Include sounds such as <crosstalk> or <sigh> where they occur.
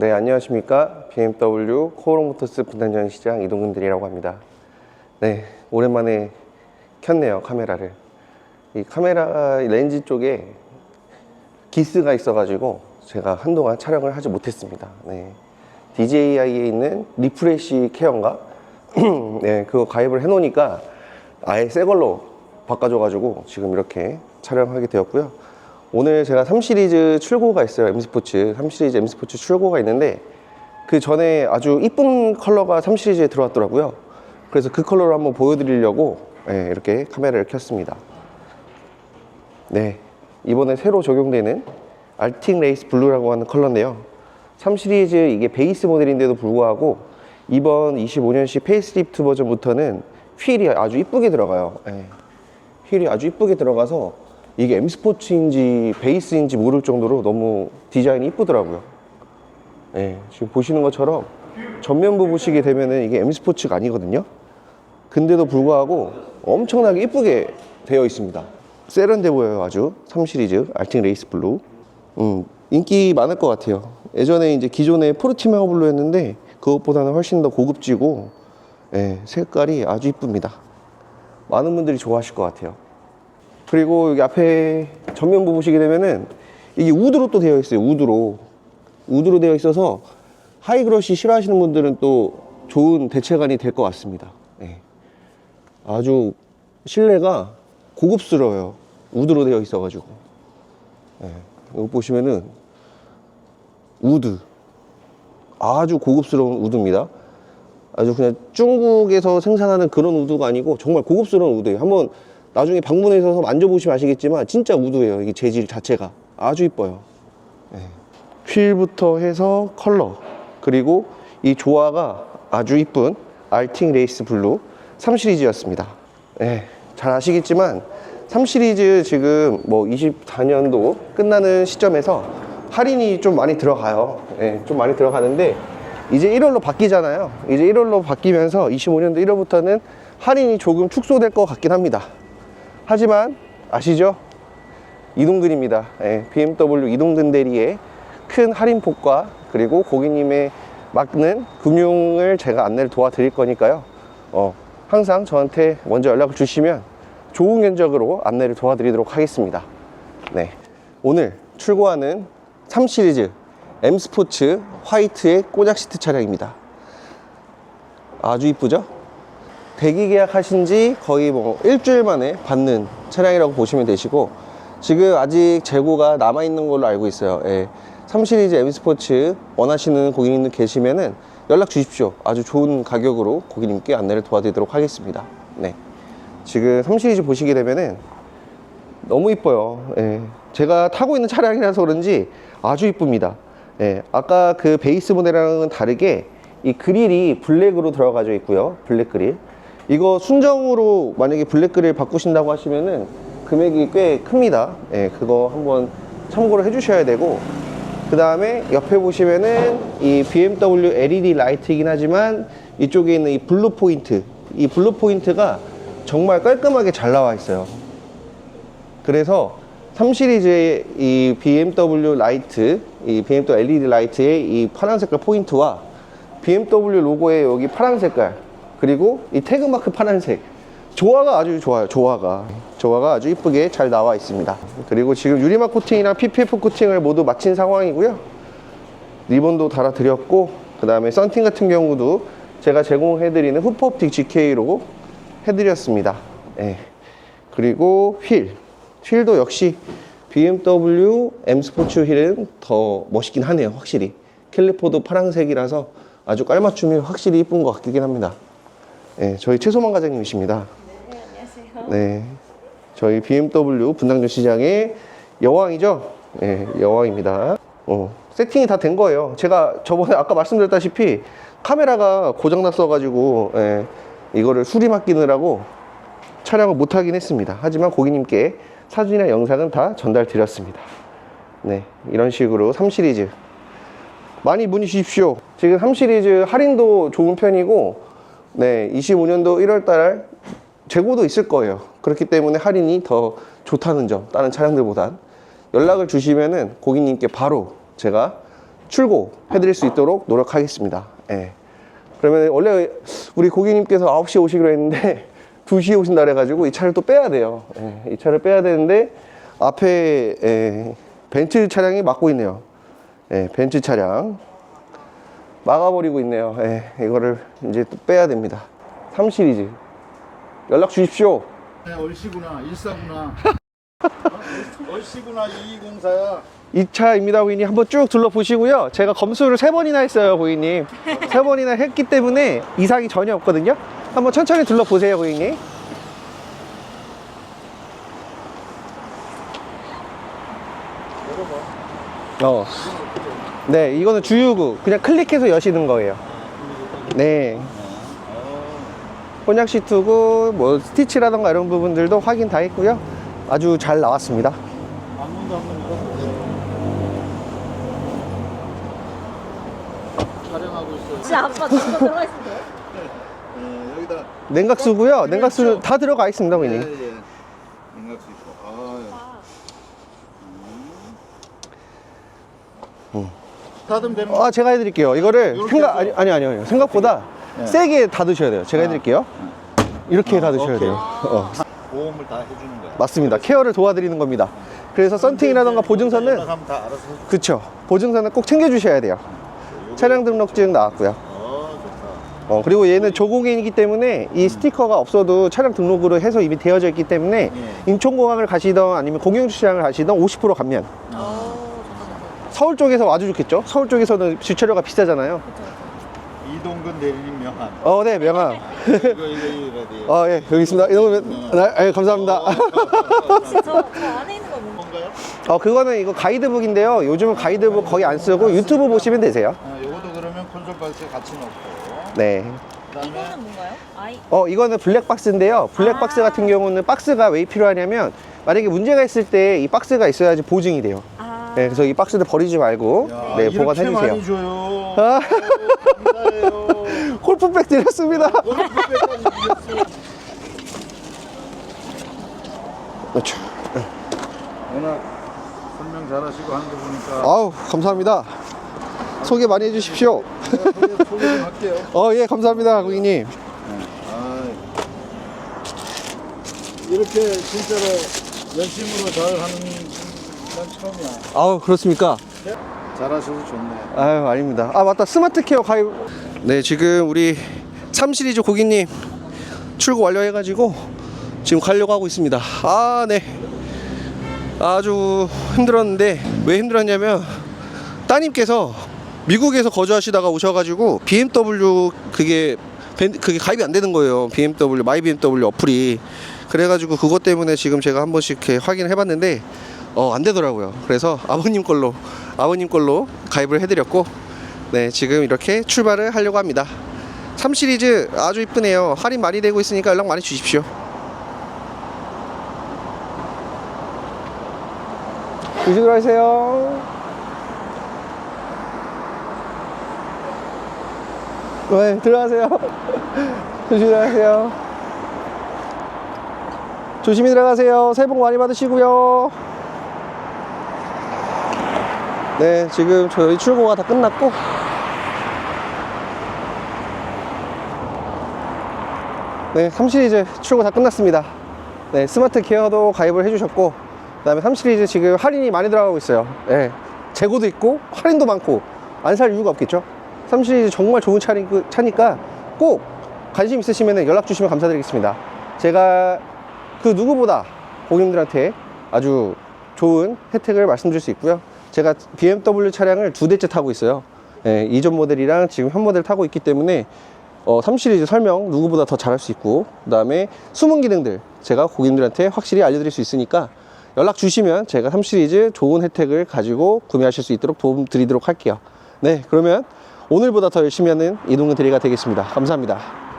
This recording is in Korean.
네, 안녕하십니까. BMW 코어롱모터스 분당 전 시장 이동근 들이라고 합니다. 네, 오랜만에 켰네요, 카메라를. 이 카메라 렌즈 쪽에 기스가 있어가지고 제가 한동안 촬영을 하지 못했습니다. 네. DJI에 있는 리프레시 케어인가? <clears throat> 네, 그거 가입을 해놓으니까 아예 새 걸로 바꿔줘가지고 지금 이렇게 촬영하게 되었고요. 오늘 제가 3 시리즈 출고가 있어요. M 스포츠 3 시리즈 M 스포츠 출고가 있는데 그 전에 아주 이쁜 컬러가 3 시리즈에 들어왔더라고요. 그래서 그 컬러를 한번 보여드리려고 네, 이렇게 카메라를 켰습니다. 네, 이번에 새로 적용되는 알틱 레이스 블루라고 하는 컬러인데요. 3 시리즈 이게 베이스 모델인데도 불구하고 이번 25년식 페이스리프트 버전부터는 휠이 아주 이쁘게 들어가요. 예. 휠이 아주 이쁘게 들어가서 이게 M 스포츠인지 베이스인지 모를 정도로 너무 디자인이 이쁘더라고요. 예, 지금 보시는 것처럼 전면부 보시게 되면은 이게 M 스포츠가 아니거든요. 근데도 불구하고 엄청나게 이쁘게 되어 있습니다. 세련돼 보여요, 아주. 3 시리즈 알팅 레이스 블루. 음, 인기 많을 것 같아요. 예전에 이제 기존의 포르티메오 블루였는데 그것보다는 훨씬 더 고급지고 예, 색깔이 아주 이쁩니다. 많은 분들이 좋아하실 것 같아요. 그리고 여기 앞에 전면부 보시게 되면은 이게 우드로 또 되어 있어요. 우드로. 우드로 되어 있어서 하이그러시 싫어하시는 분들은 또 좋은 대체관이 될 것 같습니다. 예. 아주 실내가 고급스러워요. 우드로 되어 있어가지고. 예. 이거 보시면은 우드. 아주 고급스러운 우드입니다. 아주 그냥 중국에서 생산하는 그런 우드가 아니고 정말 고급스러운 우드예요. 한번 나중에 방문해서 만져보시면 아시겠지만 진짜 우드예요. 이게 재질 자체가 아주 이뻐요. 예. 휠부터 해서 컬러 그리고 이 조화가 아주 이쁜 알팅 레이스 블루 3 시리즈였습니다. 예, 잘 아시겠지만 3 시리즈 지금 뭐 24년도 끝나는 시점에서 할인이 좀 많이 들어가요. 예, 좀 많이 들어가는데 이제 1월로 바뀌잖아요. 이제 1월로 바뀌면서 25년도 1월부터는 할인이 조금 축소될 것 같긴 합니다. 하지만 아시죠? 이동근입니다. 예, BMW 이동근 대리의 큰 할인폭과 그리고 고객님의 맞는 금융을 제가 안내를 도와드릴 거니까요. 어, 항상 저한테 먼저 연락을 주시면 좋은 견적으로 안내를 도와드리도록 하겠습니다. 네. 오늘 출고하는 3 시리즈 M 스포츠 화이트의 꼬작 시트 차량입니다. 아주 이쁘죠? 대기 계약하신 지 거의 뭐 일주일 만에 받는 차량이라고 보시면 되시고 지금 아직 재고가 남아 있는 걸로 알고 있어요. 예. 3 시리즈 M 스포츠 원하시는 고객님들 계시면은 연락 주십시오. 아주 좋은 가격으로 고객님께 안내를 도와드리도록 하겠습니다. 네. 지금 3 시리즈 보시게 되면은 너무 이뻐요. 예. 제가 타고 있는 차량이라서 그런지 아주 이쁩니다. 예. 아까 그 베이스 모델이랑은 다르게 이 그릴이 블랙으로 들어가져 있고요. 블랙 그릴. 이거 순정으로 만약에 블랙 그릴 바꾸신다고 하시면은 금액이 꽤 큽니다. 예. 그거 한번 참고를 해 주셔야 되고 그 다음에 옆에 보시면은 이 BMW LED 라이트이긴 하지만 이쪽에 있는 이 블루 포인트 이 블루 포인트가 정말 깔끔하게 잘 나와 있어요 그래서 3 시리즈의 이 BMW 라이트 이 BMW LED 라이트의 이 파란 색깔 포인트와 BMW 로고의 여기 파란 색깔 그리고 이 태그마크 파란색. 조화가 아주 좋아요 조화가. 조화가 아주 이쁘게 잘 나와 있습니다. 그리고 지금 유리막 코팅이랑 PPF 코팅을 모두 마친 상황이고요. 리본도 달아 드렸고 그 다음에 썬팅 같은 경우도 제가 제공해드리는 후퍼옵틱 GK로 해드렸습니다. 예. 그리고 휠. 휠도 역시 BMW M 스포츠 휠은 더 멋있긴 하네요 확실히. 캘리퍼도 파란색이라서 아주 깔맞춤이 확실히 이쁜 것 같긴 합니다 예, 저희 최소만 과장님이십니다 네, 안녕하세요. 네. 저희 BMW 분당전 시장의 여왕이죠? 네, 여왕입니다. 어, 세팅이 다 된 거예요. 제가 저번에 아까 말씀드렸다시피 카메라가 고장났어가지고, 예, 이거를 수리 맡기느라고 촬영을 못하긴 했습니다. 하지만 고객님께 사진이나 영상은 다 전달 드렸습니다. 네. 이런 식으로 3 시리즈. 많이 문의 주십시오. 지금 3 시리즈 할인도 좋은 편이고, 네. 25년도 1월달 재고도 있을 거예요. 그렇기 때문에 할인이 더 좋다는 점, 다른 차량들보단. 연락을 주시면은 고객님께 바로 제가 출고 해드릴 수 있도록 노력하겠습니다. 예. 그러면 원래 우리 고객님께서 9시에 오시기로 했는데 <laughs> 2시에 오신다 그래가지고 이 차를 또 빼야 돼요. 예, 이 차를 빼야 되는데 앞에 예, 벤츠 차량이 막고 있네요. 예, 벤츠 차량 막아버리고 있네요. 예, 이거를 이제 또 빼야 됩니다. 3 시리즈 연락 주십시오. 네, 얼씨구나 일사구나 어? <laughs> 얼씨구나 2204야 이 차입니다, 고객님. 한번 쭉 둘러보시고요. 제가 검수를 세 번이나 했어요, 고객님. 세 번이나 했기 때문에 이상이 전혀 없거든요. 한번 천천히 둘러보세요, 고객님. 어. 네, 이거는 주유구. 그냥 클릭해서 여시는 거예요. 네. 혼약 시트고, 뭐, 스티치라던가 이런 부분들도 확인 다 했고요. 아주 잘 나왔습니다. 방문도 한번 열어보세요 촬영하고 있어요 진짜 아빠 저거 들어가 있는데. 네, 여기다 냉각수고요. 냉각수 다 들어가 있습니다, 예, 고객님. 예. 냉각수 있고 아, 음. 닫으면 되는 거 아, 제가 해드릴게요. 이거를 생각 해서? 아니 아니 아니요. 생각보다 네. 세게 닫으셔야 돼요. 제가 해드릴게요. 이렇게 닫으셔야 오케이. 돼요. 어, 보험을 다 해주는 거야 맞습니다. 케어를 도와드리는 겁니다. 그래서 썬팅이라던가 보증서는 연락하면 다 알아서 해줘 그쵸. 보증서는 꼭 챙겨주셔야 돼요. 차량 등록증 나왔고요. 어 좋다 어, 그리고 얘는 조공인이기 때문에 이 스티커가 없어도 차량 등록으로 해서 이미 되어져 있기 때문에 예. 인천공항을 가시던 아니면 공영주차장을 가시던 50% 감면. 서울 쪽에서 아주 좋겠죠? 서울 쪽에서는 주차료가 비싸잖아요. 이동근 대리님 명함 어, 네, 명함. 이거 이거 이거 이거 아, 예, 여기 있습니다. 이러면, 네, 예, 감사합니다. 저, 저 안에 있는 거 뭔가? 뭔가요? 어, 그거는 이거 가이드북인데요. 요즘은 가이드북 거의 안 쓰고 유튜브 보시면 되세요. 아, 요것도 그러면 콘솔 박스에 같이 넣고 네. 그다음에 이거는 뭔가요? 아이. 어, 이거는 블랙박스인데요. 블랙박스 아. 같은 경우는 박스가 왜 필요하냐면 만약에 문제가 있을 때 이 박스가 있어야지 보증이 돼요. 아. 네, 그래서 이 박스를 버리지 말고 야, 네, 이렇게 보관해 주세요. 많이 줘요. 아. 오, 감사해요. 골프백 드렸습니다. 그렇죠. 워낙 설명 잘하시고 하는 거 보니까 아우, 감사합니다. 소개 많이 해 주십시오. 제가 소개, 소개 좀 할게요. 어, 예, 감사합니다, 고객님. 아, 이렇게 진짜로 열심으로 잘 하는 건 처음이야. 아우, 그렇습니까? 잘하셔서 좋네. 아유 아닙니다. 아 맞다. 스마트 케어 가입. 네 지금 우리 3 시리즈 고객님 출고 완료해 가지고 지금 가려고 하고 있습니다. 아 네. 아주 힘들었는데 왜 힘들었냐면 따님께서 미국에서 거주하시다가 오셔가지고 BMW 그게 벤- 그게 가입이 안 되는 거예요. BMW 마이 BMW 어플이. 그래가지고 그것 때문에 지금 제가 한 번씩 이렇게 확인을 해봤는데 어, 안 되더라고요. 그래서 아버님 걸로 아버님 걸로 가입을 해드렸고 네 지금 이렇게 출발을 하려고 합니다. 3 시리즈 아주 이쁘네요. 할인 많이 되고 있으니까 연락 많이 주십시오. 조심히 들어가세요. 네, 들어가세요. <laughs> 조심히 들어가세요. 조심히 들어가세요. 새해 복 많이 받으시고요. 네, 지금 저희 출고가 다 끝났고 네, 3 시리즈 출고 다 끝났습니다. 네, 스마트 기어도 가입을 해주셨고 그 다음에 3 시리즈 지금 할인이 많이 들어가고 있어요. 네, 재고도 있고 할인도 많고 안 살 이유가 없겠죠. 3 시리즈 정말 좋은 차니, 차니까 꼭 관심 있으시면 연락 주시면 감사드리겠습니다. 제가 그 누구보다 고객님들한테 아주 좋은 혜택을 말씀드릴 수 있고요. 제가 BMW 차량을 두 대째 타고 있어요. 예, 이전 모델이랑 지금 현 모델 타고 있기 때문에 어, 3 시리즈 설명 누구보다 더 잘할 수 있고 그 다음에 숨은 기능들 제가 고객님들한테 확실히 알려드릴 수 있으니까 연락 주시면 제가 3 시리즈 좋은 혜택을 가지고 구매하실 수 있도록 도움 드리도록 할게요. 네, 그러면 오늘보다 더 열심히 하는 이동근 대리가 되겠습니다. 감사합니다.